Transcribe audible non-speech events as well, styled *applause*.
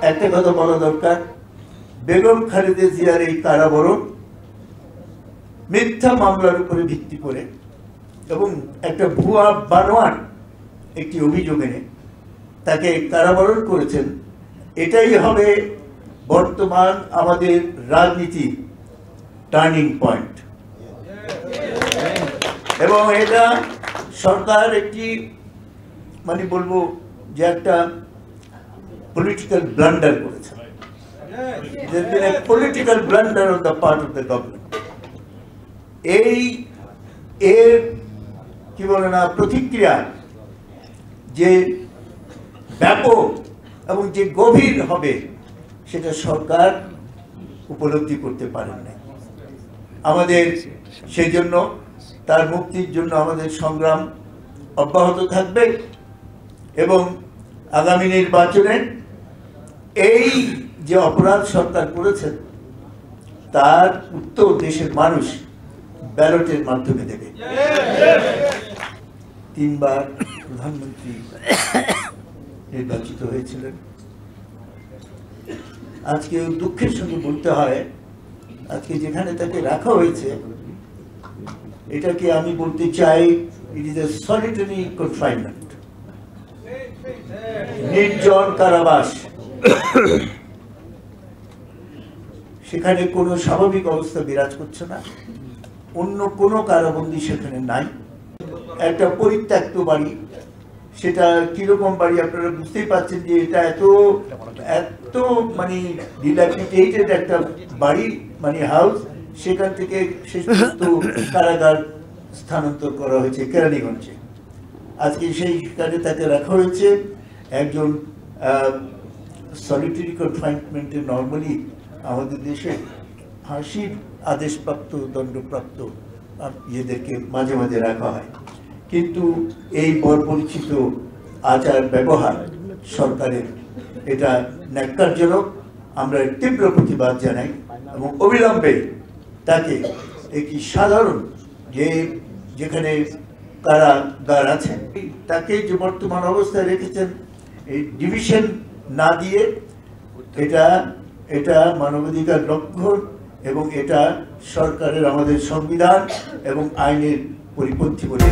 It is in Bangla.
একটা কথা বলা দরকার। বেগম খালেদা জিয়ার এই কারাবরণ মিথ্যা মামলার উপরে ভিত্তি করে এবং একটা ভুয়া বানোয়ার একটি অভিযোগ এনে তাকে কারাবরণ করেছেন। এটাই হবে বর্তমান আমাদের রাজনীতির টার্নিং পয়েন্ট। এবং এটা সরকার একটি মানে বলব যে একটা পলিটিক্যাল ব্লান্ডার করেছে। Political blunder on the part of the government এই এর, কি বলে না, প্রতিক্রিয়া যে ব্যাপক এবং যে গভীর হবে, সেটা সরকার উপলব্ধি করতে পারেন না আমাদের সেই জন্য, তার মুক্তির জন্য আমাদের সংগ্রাম অব্যাহত থাকবে এবং আগামী নির্বাচনে এই যে অপরাধ সরকার করেছেন তার উত্তর দেশের মানুষ ব্যালটের মাধ্যমে দেবে। তিনবার প্রধানমন্ত্রী নির্বাচিত হয়েছিলেন। আজকে দুঃখের সঙ্গে বলতে হয়, আজকে যেখানে তাকে রাখা হয়েছে, এটাকে আমি বলতে চাই it is a solitary confinement নির্জন কারাবাস। *coughs* সেখানে কোনো স্বাভাবিক অবস্থা বিরাজ করছে না। অন্য কোনো কারাবন্দি সেখানে নাই। একটা পরিত্যক্ত বাড়ি। সেটা কীরকম বাড়ি আপনারা বুঝতেই পারছেন যে এটা এত এত মানে ডিলাপিটেটেড একটা বাড়ি মানে হাউস সেখান থেকে শেষ কারাগার স্থানান্তর করা হয়েছে কেরানীগঞ্জে। আজকে সেইখানে তাকে রাখা হয়েছে। একজন সলিটারি কনফাইনমেন্টে নর্মালি আমাদের দেশে ফাঁসির আদেশপ্রাপ্ত, দণ্ডপ্রাপ্ত ইয়েদেরকে মাঝে মাঝে রাখা হয়। কিন্তু এই বর্বরিচিত আচার ব্যবহার সরকারের, এটা ন্যাক্কারজনক। আমরা তীব্র প্রতিবাদ জানাই এবং অবিলম্বে তাকে একটি সাধারণ যে যেখানে কারাগার আছে, তাকে যে বর্তমান অবস্থায় রেখেছেন, এই ডিভিশন না দিয়ে এটা এটা মানবাধিকার লক্ষণ এবং এটা সরকারের আমাদের সংবিধান এবং আইনের পরিপন্থী বলে